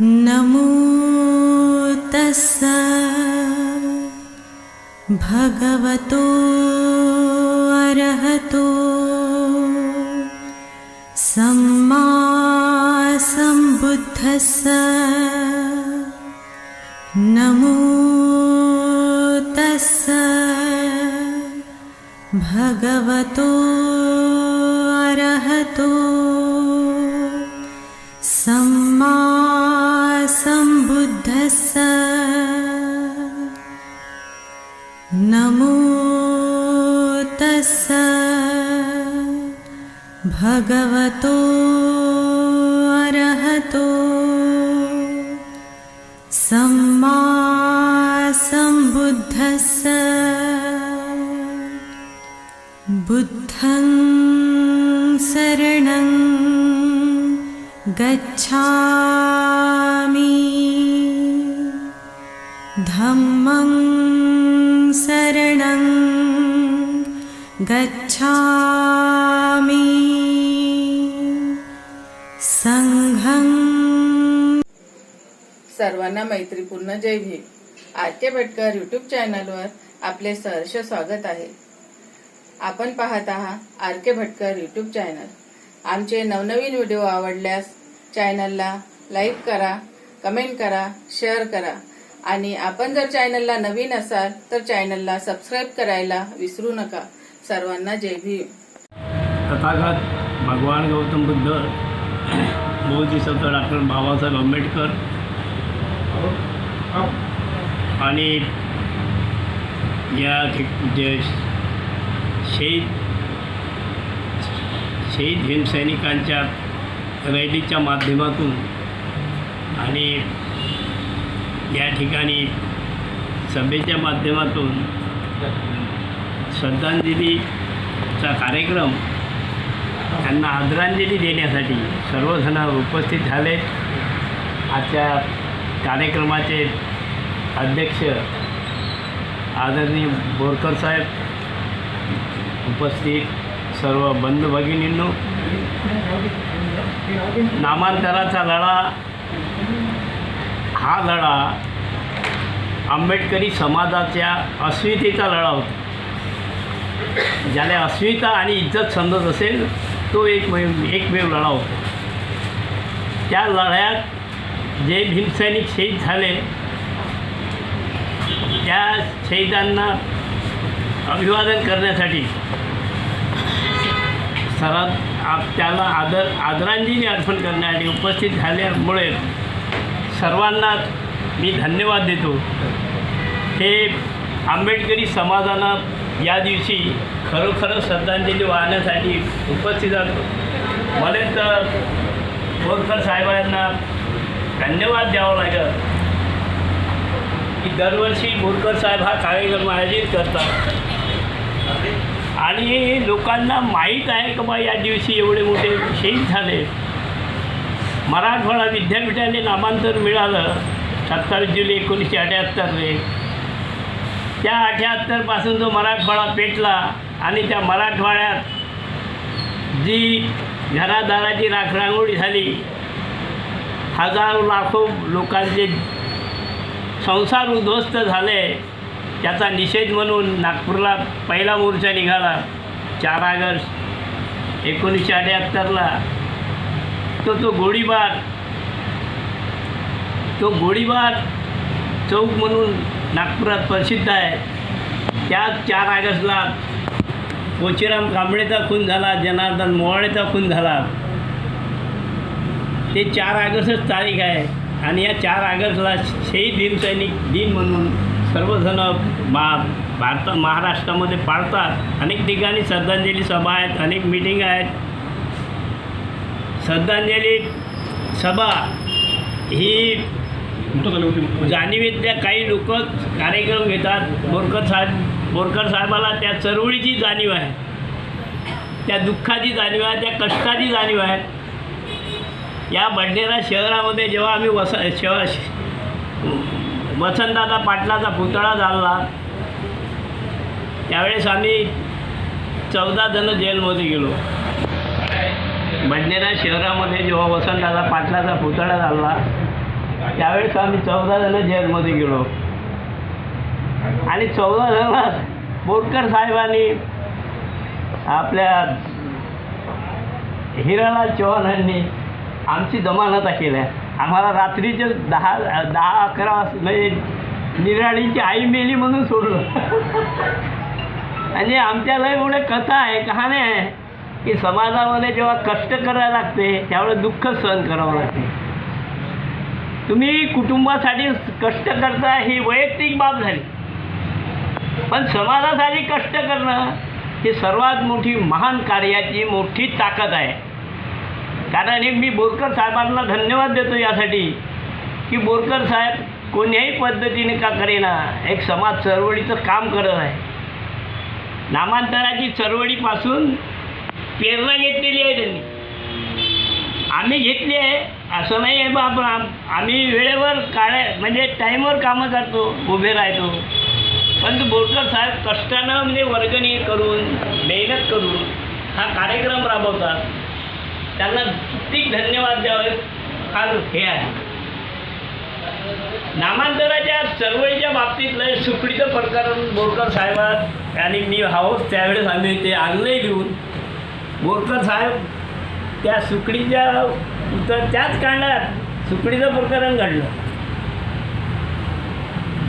नमो तस्स भगवतो अरहतो सम्मा सम्बुद्धस्स नमो तस्स भगवतो अरहतो सम्मा भगवतो अरहतो सम्मा सम्बुद्धस्स बुद्धं शरणं गच्छामि। धम्मं शरणं गच्छामि संघं। सर्वांना मैत्रीपूर्ण जय Bhim. R K Bhatkar YouTube चॅनलवर आपले सहर्ष स्वागत आहे. आपण पाहत आहात R K Bhatkar YouTube channel आमचे नवनवीन व्हिडिओ आवडल्यास चॅनलला लाईक करा कमेंट करा शेअर करा. आणि आपण जर चॅनलला नवीन असाल तर चॅनलला सबस्क्राईब करायला विसरू नका. सर्वांना जय भीम. तथागत भगवान गौतम बुद्ध बोधिसत्व डॉक्टर बाबासाहेब आंबेडकर आणि या ठिक जे शहीद शहीद भीमसैनिकांच्या रॅलीच्या माध्यमातून आणि या ठिकाणी सभेच्या माध्यमातून श्रद्धांजलीचा कार्यक्रम त्यांना आदरांजली देण्यासाठी सर्वजण उपस्थित झाले आजच्या कार्यक्रमाचे अध्यक्ष आदरणीय बोरकर साहेब उपस्थित सर्व बंधू भगिनींनो नामांतराचा लढा हा लढा आंबेडकरी समाजाच्या अस्मितेचा लढा होता. ज्याला अस्मिता आणि इज्जत समजत असेल तो एक एकमेव लढा होतो. त्या लढ्यात जे भीमसैनिक शहीद झाले त्या शहीदांना अभिवादन करण्यासाठी सर्वात त्याला आदर आदरांजली अर्पण करण्यासाठी उपस्थित झाल्यामुळे सर्वांना मी धन्यवाद देतो. हे आंबेडकरी समाजानं या दिवशी खरोखर श्रद्धांजली वाहण्यासाठी उपस्थित असतो. मला तर बोरकर साहेबांना धन्यवाद द्यावा लागेल. की दरवर्षी बोरकर साहेब हा कार्यक्रम आयोजित करतात. आणि लोकांना माहीत आहे का बा या दिवशी एवढे मोठे शहीद झाले? मराठवाडा विद्यापीठाने नामांतर मिळालं. सत्तावीस जुलै एकोणीसशे अठ्याहत्तरले. त्या अठ्याहत्तरपासून जो मराठवाडा पेटला आणि त्या मराठवाड्यात जी घरादाराची राखरांगोळी झाली हजारो लाखो लोकांचे संसार उद्ध्वस्त झाले त्याचा निषेध म्हणून नागपूरला पहिला मोर्चा निघाला चार ऑगस्ट एकोणीसशे अठ्याहत्तरला. तो तो गोळीबार तो गोळीबार चौक म्हणून नागपुरात प्रसिद्ध आहे. त्याच चार ऑगस्टला पोचीराम कांबळेचा खून झाला जनार्दन मोवाळेचा खून झाला. ते चार ऑगस्टच तारीख आहे आणि या चार ऑगस्टला शहीद भीमसैनिक दिन म्हणून सर्वजण मा भारत महाराष्ट्रामध्ये पाळतात. अनेक ठिकाणी श्रद्धांजली सभा आहेत अनेक मिटिंग आहेत. श्रद्धांजली सभा ही जाणीवेतल्या काही लोक कार्यक्रम घेतात. बोरकर साहेब बोरकर साहेबाला त्या चळवळीची जाणीव आहे. त्या दुःखाची जाणीव आहे त्या कष्टाची जाणीव आहे. या बडनेरा शहरामध्ये जेव्हा आम्ही वस शहर वसंतदादा पाटलाचा पुतळा झाला त्यावेळेस आम्ही चौदा जण जेलमध्ये गेलो. बडनेरा शहरामध्ये जेव्हा वसंतदादा पाटलाचा पुतळा झाला त्यावेळेस आम्ही चौदा जण जेलमध्ये गेलो. आणि चौदा जण बोरकर साहेबांनी आपल्या हिरालाल चव्हाणांनी आमची जमानता केल्या. आम्हाला रात्रीचे दहा दहा अकरा म्हणजे निराळीची आई मेली म्हणून सोडलं. आणि आमच्या लय एवढे कथा आहे कहाणी आहे की समाजामध्ये जेव्हा कष्ट करायला लागते त्यावेळेस दुःख सहन करावं लागते. तुम्ही कुटुंबासाठी कष्ट करता ही वैयक्तिक बाब झाली. पण समाजासाठी कष्ट करणं ही सर्वात मोठी महान कार्याची मोठी ताकद आहे. कारण हे मी बोरकर साहेबांना धन्यवाद देतो यासाठी की बोरकर साहेब कोण्याही पद्धतीने का करेना एक समाज चळवळीचं काम करत आहे. नामांतराची चळवळीपासून प्रेरणा घेतलेली आहे त्यांनी. आम्ही घेतली आहे. असं नाही आहे बा आपण आम्ही वेळेवर काळे म्हणजे टाईमवर कामं करतो उभे राहतो. पण बोरकर साहेब कष्टानं म्हणजे वर्गणी करून मेहनत करून हा कार्यक्रम राबवतात. त्यांना किती धन्यवाद द्यावे फार हे आहे. नामांतराच्या चळवळीच्या बाबतीत लय सुकडीचं प्रकरण बोरकर साहेबात. आणि मी हाऊस त्यावेळेस आम्ही ते आणलंही लिहून बोरकर साहेब त्या सुकडीच्या तर त्याच कांडात सुकडीचं प्रकरण घडलं.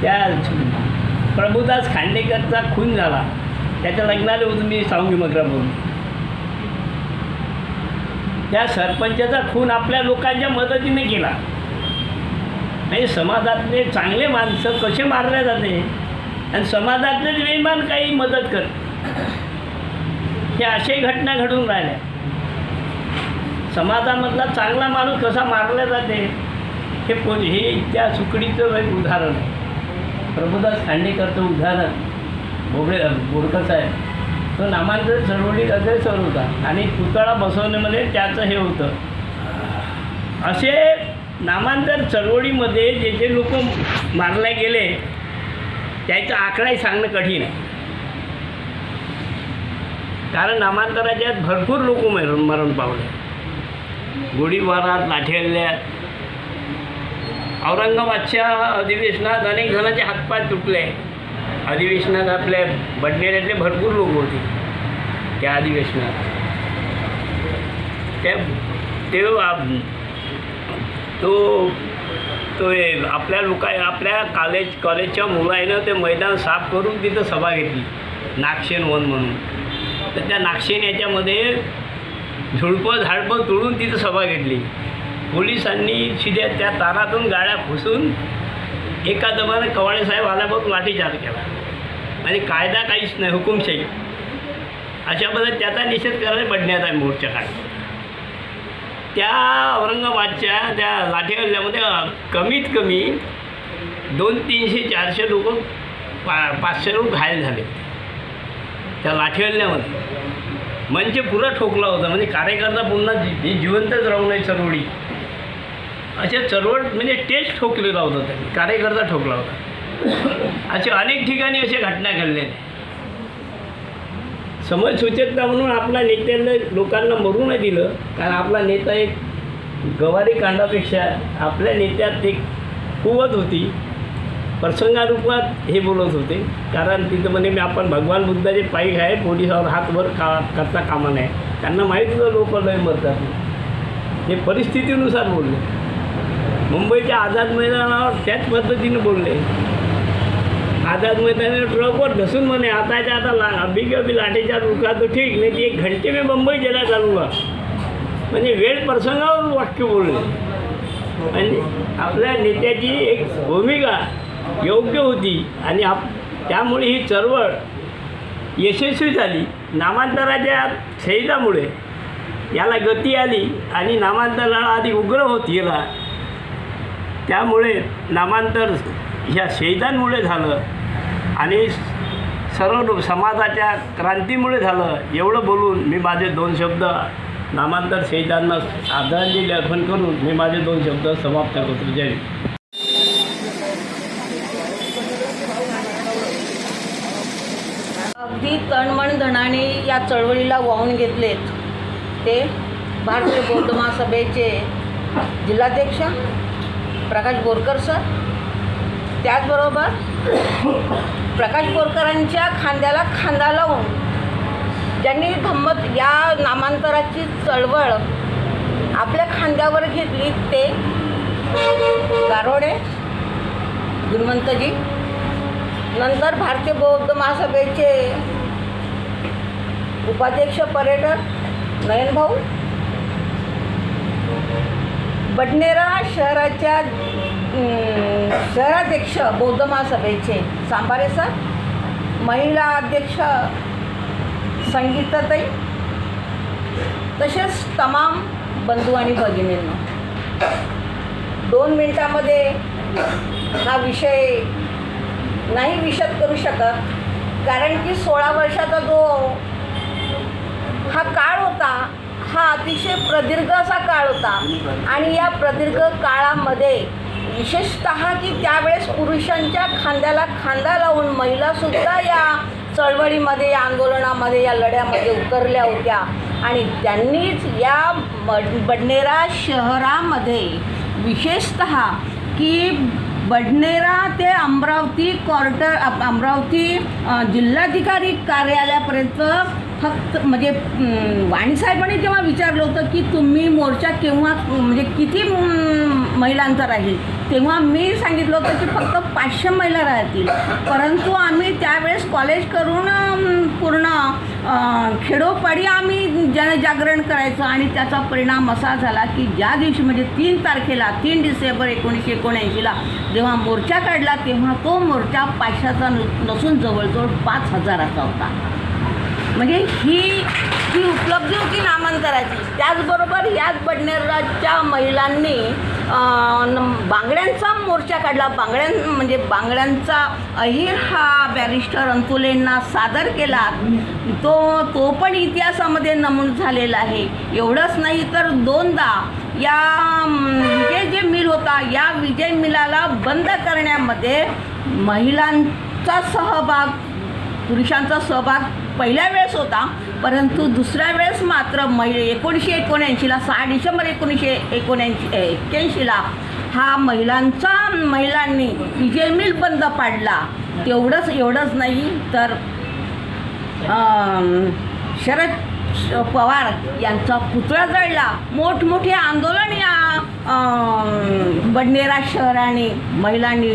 त्या प्रभुदास खांडेकरचा खून झाला. त्याच्या लग्नाला होतं मी सांगू बोलून त्या सरपंचाचा खून आपल्या लोकांच्या मदतीने केला. म्हणजे समाजातले चांगले माणसं कसे मारले जाते? आणि समाजातलेच बेमान काही मदत करते? हे अशाही घटना घडून राहिल्या. समाजामधला चांगला माणूस कसा मारला जाते हे कोण हे त्या सुकडीचं एक उदाहरण आहे. प्रभुदास खांडेकरचं उदाहरण बोबडे बोरकर साहेब. तो नामांतर चळवळीत अग्रेसर होता आणि पुतळा बसवण्यामध्ये त्याचं हे होतं. असे नामांतर चळवळीमध्ये जे जे लोक मारले गेले त्याचा आकडाही सांगणं कठीण आहे. कारण नामांतराच्या भरपूर लोक मरण मरण पावले. गोळीबारात लाठी औरंगाबादच्या अधिवेशनात अनेक जणांचे हातपाय तुटले. अधिवेशनात आपल्या बडनेऱ्यातले भरपूर लोक होते त्या अधिवेशनात. त्या ते तो तो हे आपल्या लोका आपल्या कॉलेज कॉलेजच्या मुलानं ते मैदान साफ करून तिथं सभा घेतली. नागशेन वन म्हणून. तर त्या नागशेन याच्यामध्ये झुडपं झाडपं तोडून तिथं सभा घेतली. पोलिसांनी शिद्या त्या तारातून गाड्या फुसून एका दमानं कवाळेसाहेब आल्यापासून लाठीचार्ज केला. आणि कायदा काहीच नाही हुकुमशाही अशा पद्धतीत त्याचा निषेध करायला पडण्यात आहे मोर्चा काढला त्या औरंगाबादच्या त्या लाठी हल्ल्यामध्ये कमीत कमी दोन तीनशे चारशे लोक पा पाचशे लोक घायल झाले. त्या लाठी हल्ल्यामध्ये म्हणजे पुरा ठोकला होता. म्हणजे कार्यकर्ता पुन्हा जी जिवंतच राहू नये चळवळी. अशा चळवळ म्हणजे टेस्ट ठोकलेला होता त्यांनी. कार्यकर्ता ठोकला होता. असे अनेक ठिकाणी अशा घटना घडल्या. आहेत. समाज सूचकता म्हणून आपला नेत्यांना लोकांना मरू नाही दिलं. कारण आपला नेता एक गवारी कांडापेक्षा आपल्या नेत्यात एक कुवत होती. प्रसंगारूपात हे बोलत होते. कारण तिथं म्हणे मी आपण भगवान बुद्धाचे पायी आहे पोलिसावर हात वर का करता कामा नाही त्यांना माहीत होतं लोक लय मरतात. हे परिस्थितीनुसार बोलले. मुंबईच्या आझाद मैदानावर त्याच पद्धतीने बोलले. आझाद मैदानावर ट्रकवर घसून म्हणे आताच्या आता ला अभी के अभी रुका तो ठीक नाही ती एक घंटे मी मुंबई जेला चालूंगा म्हणजे वेळ प्रसंगावर वाक्य बोलले. आणि आपल्या नेत्याची एक भूमिका योग्य होती आणि आप त्यामुळे ही चळवळ यशस्वी झाली. नामांतराच्या शहिदामुळे याला गती आली आणि नामांतराला आधी उग्र होत गेला. त्यामुळे नामांतर ह्या शैदांमुळे झालं आणि सर्व समाजाच्या क्रांतीमुळे झालं. एवढं बोलून मी माझे दोन शब्द नामांतर शहीदांना आदरांजली अर्पण करून मी माझे दोन शब्द समाप्त करतो. जय अगदी तणमण धनाने या चळवळीला वाहून घेतलेत ते भारतीय बौद्ध महासभेचे जिल्हाध्यक्ष प्रकाश बोरकर सर. त्याचबरोबर प्रकाश बोरकरांच्या खांद्याला खांदा लावून ज्यांनी धम्मत या नामांतराची चळवळ आपल्या खांद्यावर घेतली ते गारोडे गुणवंतजी नंतर भारतीय बौद्ध महासभेचे उपाध्यक्ष पर्यटक नयनभाऊ बडनेरा शहराच्या शहराध्यक्ष बौद्ध महासभेचे सांबारे सर महिला अध्यक्ष संगीताताई तसेच तमाम बंधू आणि भगिनींना. दोन मिनटामध्ये हा विषय नाही विशद करू शकत. कारण की सोळा वर्षाचा जो हा काळ होता हा अतिशय प्रदीर्घ असा काळ होता. आणि या प्रदीर्घ काळामध्ये विशेषत की त्यावेळेस पुरुषांच्या खांद्याला खांदा लावून महिलासुद्धा या चळवळीमध्ये या आंदोलनामध्ये या लढ्यामध्ये उतरल्या होत्या. आणि त्यांनीच या बड बडनेरा शहरामध्ये विशेषत की बडनेरा ते अमरावती क्वार्टर अमरावती जिल्हाधिकारी कार्यालयापर्यंत फक्त म्हणजे वाणीसाहेबांनी जेव्हा विचारलं होतं की तुम्ही मोर्चा केव्हा म्हणजे किती महिलांचा राहील? तेव्हा मी सांगितलं होतं की फक्त पाचशे महिला राहतील. परंतु आम्ही त्यावेळेस कॉलेज करून पूर्ण खेडोपाडी आम्ही जनजागरण करायचं आणि त्याचा परिणाम असा झाला की ज्या दिवशी म्हणजे तीन तारखेला तीन डिसेंबर एकोणीसशे एकोणऐंशीला जेव्हा मोर्चा काढला तेव्हा तो मोर्चा पाचशेचा न- नसून जवळजवळ पाच हजाराचा होता. म्हणजे ही ही उपलब्धी होती नामांतराची. त्याचबरोबर याच बडनेराच्या महिलांनी न- बांगड्यांचा मोर्चा काढला. बांगड्यां म्हणजे बांगड्यांचा अहिर हा बॅरिस्टर अंतुलेंना सादर केला. तो तो पण इतिहासामध्ये नमूद झालेला आहे. एवढंच नाही तर दोनदा या विजय जे मिल होता या विजय मिलाला बंद करण्यामध्ये महिलांचा सहभाग पुरुषांचा सहभाग पहिल्या वेळेस होता परंतु दुसऱ्या वेळेस मात्र महि एकोणीसशे एकोणऐंशीला सहा डिसेंबर एकोणीसशे एकोणऐंशी एक्क्याऐंशीला हा महिलांचा महिलांनी विजय मिल बंद पाडला. तेवढंच एवढंच नाही तर शरद पवार यांचा पुतळा जळला. मोठमोठे आंदोलन या बडनेरा शहराने महिलांनी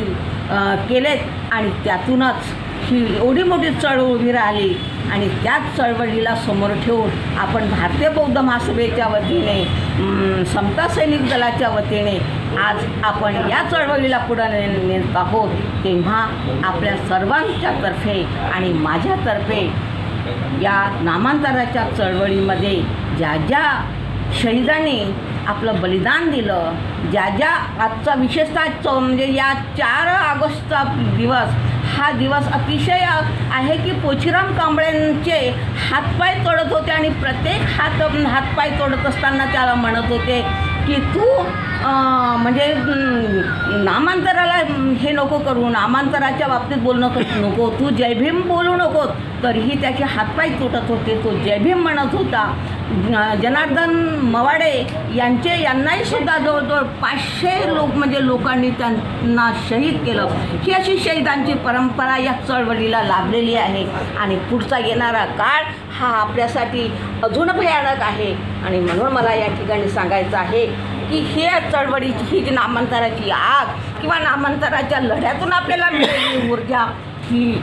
केलेत आणि त्यातूनच ही एवढी मोठी चळवळ उभी राहिली. आणि त्याच चळवळीला समोर ठेवून आपण भारतीय बौद्ध महासभेच्या वतीने समता सैनिक दलाच्या वतीने आज आपण या चळवळीला पुढं ने- नेत आहोत. तेव्हा आपल्या सर्वांच्या तर्फे आणि माझ्यातर्फे या नामांतराच्या चळवळीमध्ये ज्या ज्या शहीदांनी आपलं बलिदान दिलं ज्या ज्या आजचा विशेषतः म्हणजे या चार ऑगस्टचा दिवस हा दिवस अतिशय आहे की पोचीराम कांबळेंचे हातपाय तोडत होते आणि प्रत्येक हात हातपाय तोडत असताना त्याला म्हणत होते की तू म्हणजे नामांतराला हे नको करू नामांतराच्या बाबतीत बोलणं नको नको तू जयभीम बोलू नको तरीही त्याचे हातपाय तुटत होते तो जयभीम म्हणत होता. जनार्दन मवाडे यांचे यांनाही सुद्धा जवळजवळ पाचशे लोक म्हणजे लोकांनी त्यांना शहीद केलं. ही अशी शहीदांची परंपरा या चळवळीला लाभलेली आहे. आणि पुढचा येणारा काळ हा आपल्यासाठी अजून भयानक आहे. आणि म्हणून मला या ठिकाणी सांगायचं आहे की हे चळवळीची ही जी नामांतराची आग किंवा नामांतराच्या लढ्यातून आपल्याला मिळालेली ऊर्जा ही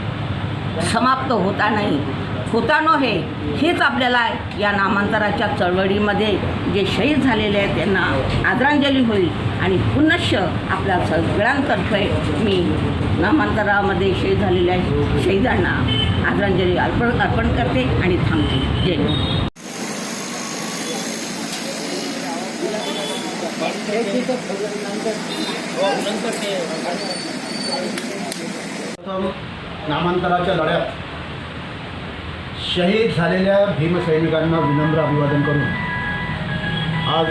समाप्त होता नाही. होता नव्हे हेच आपल्याला या नामांतराच्या चळवळीमध्ये जे शहीद झालेले आहेत त्यांना आदरांजली होईल. आणि पुनश्च आपल्या सगळ्यांतर्फे मी नामांतरामध्ये शहीद झालेल्या शहीदांना आदरांजली अर्पण अर्पण करते आणि थांबते. जय नामांतराच्या लढ्यात शहीद झालेल्या भीमसैनिकांना विनम्र अभिवादन करून आज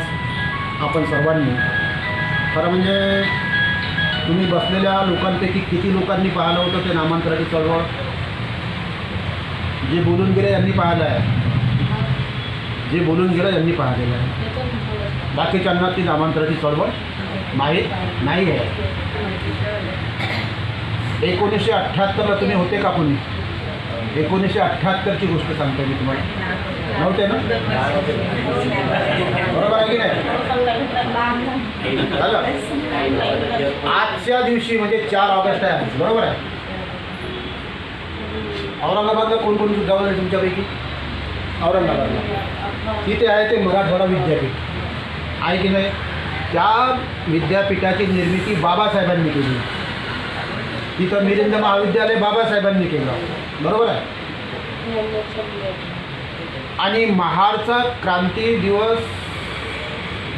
आपण सर्वांनी खरं म्हणजे तुम्ही बसलेल्या लोकांपैकी किती लोकांनी पाहिलं होतं ते नामांतराची चळवळ? जे बोलून गेले यांनी पाहिलं आहे जे बोलून गेलं यांनी पाहिलेलं आहे. बाकीच्यांना ती नामांतराची चळवळ माहीत नाही आहे. एकोणीसशे अठ्ठ्याहत्तरला तुम्ही होते का कोणी? एकोणीसशे अठ्ठ्याहत्तरची गोष्ट सांगतो मी तुम्हाला. नव्हते ना? बरोबर आहे की नाही? झालं? आजच्या दिवशी म्हणजे चार ऑगस्ट आहे बरोबर आहे? औरंगाबादला कोण कोण गाव आहे तुमच्यापैकी? औरंगाबादला. तिथे आहे ते मराठवाडा विद्यापीठ. आहे की नाही? त्या विद्यापीठाची निर्मिती बाबासाहेबांनी केली. तिथं मिलिंद महाविद्यालय बाबासाहेबांनी केलं. बरोबर आहे? आणि महाडचा क्रांती दिवस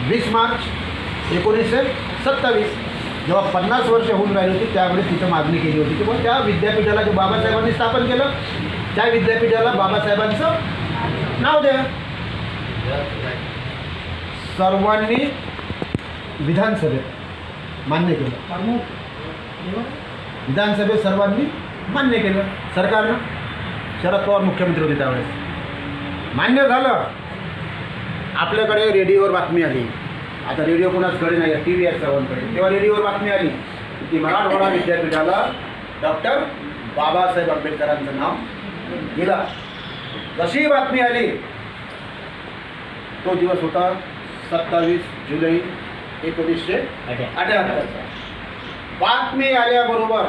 वीस मार्च एकोणीसशे सत्तावीस. जेव्हा पन्नास वर्ष होऊन राहिली होती त्यावेळेस तिथं मागणी केली होती की बुवा त्या विद्यापीठाला जे बाबासाहेबांनी स्थापन केलं त्या विद्यापीठाला बाबासाहेबांचं नाव द्या. सर्वांनी विधानसभेत मान्य केलं. विधानसभेत सर्वांनी मान्य केलं. सरकारनं? शरद पवार मुख्यमंत्री होते त्यावेळेस. मान्य झालं. आपल्याकडे रेडिओवर बातमी आली. आता रेडिओ कोणाचकडे नाही टी व्ही आहे सर्वांकडे. तेव्हा रेडिओवर बातमी आली. की मराठवाडा विद्यापीठाला डॉक्टर बाबासाहेब आंबेडकरांचं नाव दिला. जशी बातमी आली तो दिवस होता सत्तावीस जुलै एकोणीसशे अठ्याहत्तरचा बातमी आल्याबरोबर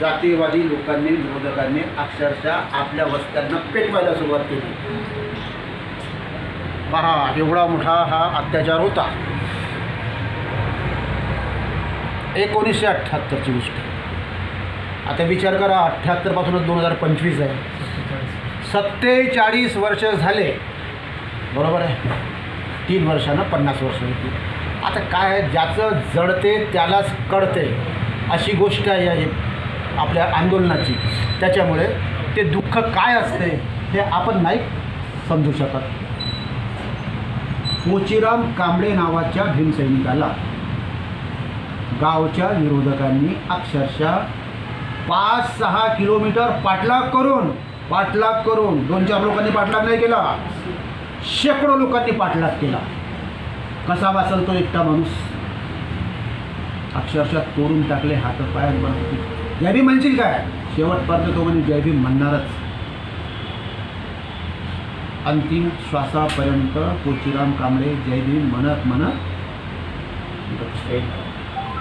जातीयवादी लोकांनी विरोधकांनी अक्षरशः आपल्या वस्त्यांना पेटवायला सुरुवात केली. पहा एवढा मोठा हा अत्याचार होता. एकोणीसशे अठ्ठ्याहत्तरची गोष्ट. आता विचार करा अठ्ठ्याहत्तरपासूनच दोन हजार पंचवीस आहे. सत्तेचाळीस वर्ष झाले. बरोबर आहे. तीन वर्षानं पन्नास वर्ष होती. आता काय आहे, ज्याचं जडते त्यालाच कळते. अशी गोष्ट आहे या आपल्या आंदोलनाची. त्याच्यामुळे ते दुःख काय असते हे आपण नाही समजू शकत. मोचीराम कांबळे नावाच्या भीमसैनिकाला गावच्या विरोधकांनी अक्षरशः पाच सहा किलोमीटर पाठलाग करून पाठलाग करून दोन चार लोकांनी पाठलाग नाही केला. शेकडो लोकांनी पाठलाग केला. कसा वाचल तो एकटा माणूस? अक्षरशः तोडून टाकले हात पायात बनवते जय भीम म्हणशील काय? शेवटपर्यंत तो म्हणजे जय भीम म्हणणारच. अंतिम श्वासापर्यंत कोचीराम कांबळे जय भीम म्हणत म्हणत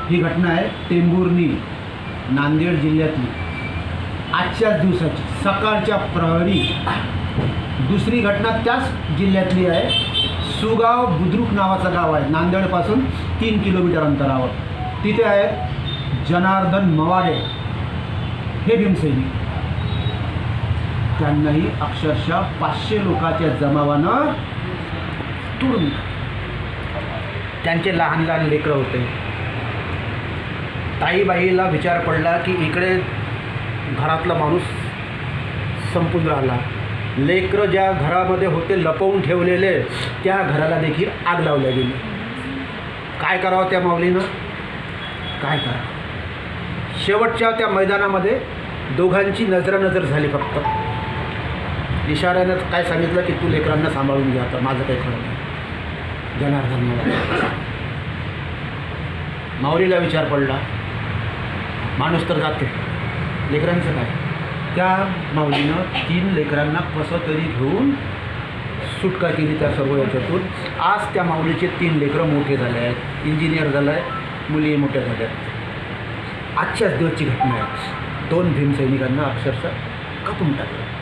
ही घटना आहे टेंभुर्णी नांदेड जिल्ह्यातली. आजच्याच दिवसाची सकाळच्या प्रहरी. दुसरी घटना त्याच जिल्ह्यातली आहे. सुगाव बुद्रुक नावाचं गाव आहे नांदेडपासून तीन किलोमीटर अंतरावर. तिथे आहे जनार्दन मवाडे. हे भीमसैनिक त्यांनाही अक्षरशः पाचशे लोकांच्या जमावानं तुडून त्यांचे लहान लहान लेकरं होते. ताईबाईला विचार पडला की इकडे घरातला माणूस संपून राहिला. लेकरं ज्या घरामध्ये होते लपवून ठेवलेले त्या घराला देखील आग लावल्या गेली. काय करावं त्या माऊलीनं? काय करावं? शेवटच्या त्या मैदानामध्ये दोघांची नजरानजर झाली फक्त. इशाऱ्यानं काय सांगितलं की तू लेकरांना सांभाळून घ्या आता माझं काही खरं नाही. जनार्दन मला माऊलीला विचार पडला. माणूस तर जाते. लेकरांचं काय? त्या माऊलीनं तीन लेकरांना कसं तरी घेऊन सुटका केली त्या सर्व याच्यातून. आज त्या माऊलीचे तीन लेकरं मोठे झाले आहेत. इंजिनियर झालं आहे मुली मोठ्या झाल्या आहेत आजच्याच दिवसची घटना आहे. दोन भीमसैनिकांना अक्षरशः कापून टाकलं.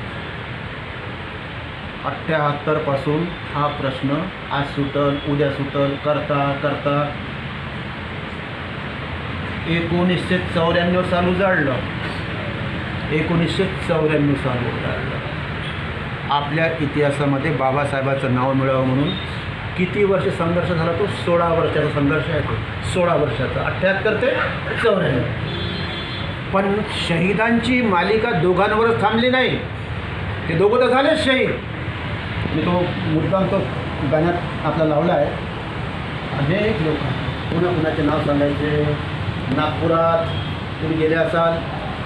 अठ्ठ्याहत्तरपासून हा प्रश्न आज सुटल उद्या सुटल करता करता. एकोणीसशे चौऱ्याण्णव साल उजाडलं. एकोणीसशे चौऱ्याण्णव साल उजाडलं. आपल्या इतिहासामध्ये बाबासाहेबाचं नाव मिळावं म्हणून किती वर्ष संघर्ष झाला तो? सोळा वर्षाचा संघर्ष आहे तो. सोळा वर्षाचा. अठ्ठ्याहत्तर ते चौऱ्याण्णव. पण शहीदांची मालिका दोघांवरच थांबली नाही. ते दोघं तर झालेच शहीद. मी तो मुद्दाम तो गाण्यात आपला लावला आहे. अनेक लोक पुन्हा कुणाचे नाव सांगायचे? नागपुरात तुम्ही गेले असाल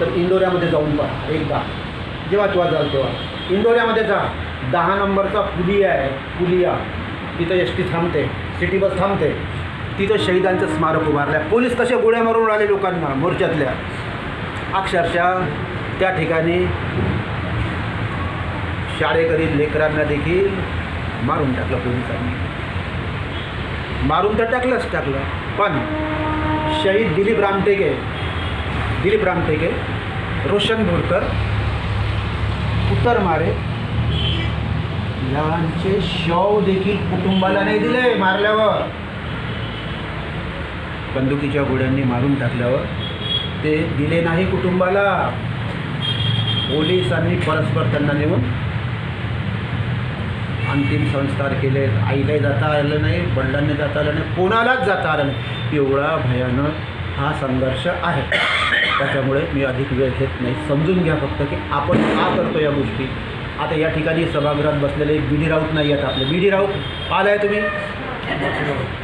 तर इंदोऱ्यामध्ये जाऊन पहा एकदा. जेव्हा तेव्हा जाल तेव्हा. इंदोऱ्यामध्ये जा. दहा नंबरचा पुलिया आहे पुलिया. तिथं एस टी थांबते सिटी बस थांबते. तिथं शहीदांचं स्मारक उभारलं आहे पोलीस कसे गोळ्या मारून आले लोकांना मोर्चातल्या. अक्षरशः त्या ठिकाणी शाळेकरील लेकरांना देखील मारून टाकलं पोलिसांनी. मारून तर टाकलंच टाकलं पण शहीद दिलीप रामटेके दिलीप रामटेके रोशन भोरकर उत्तर मारे यांचे शव देखील कुटुंबाला नाही दिले मारल्यावर. बंदुकीच्या गोड्यांनी मारून टाकल्यावर ते दिले नाही कुटुंबाला. पोलिसांनी परस्पर त्यांना नेऊन अंतिम संस्कार केले. आईलाही जाता आलं नाही वडिलांनी जाता आलं नाही कोणालाच जाता आलं नाही. एवढा भयानक हा संघर्ष आहे. त्याच्यामुळे मी अधिक वेळ घेत नाही. समजून घ्या फक्त की आपण का करतो या गोष्टी? आता या ठिकाणी सभागृहात बसलेले बी डी राऊत नाही आहेत आपले. बी डी राऊत पाहिलं आहे तुम्ही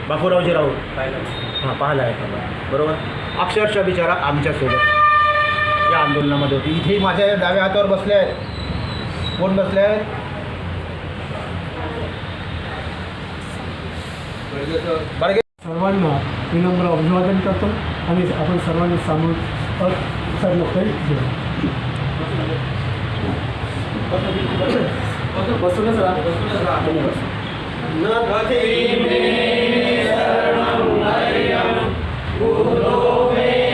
बापूरावजी राऊत. हां पाहिलं आहे बरोबर? अक्षरशः बिचारा आमच्यासोबत या आंदोलनामध्ये होती इथे माझ्या डाव्या हातावर बसले आहेत कोण बसले आहेत बाळगे सर्वांना विनम्र अभिवादन करतो आणि आपण सर्वांनी सामूहिक बसूनच राहा न Who oh, knows?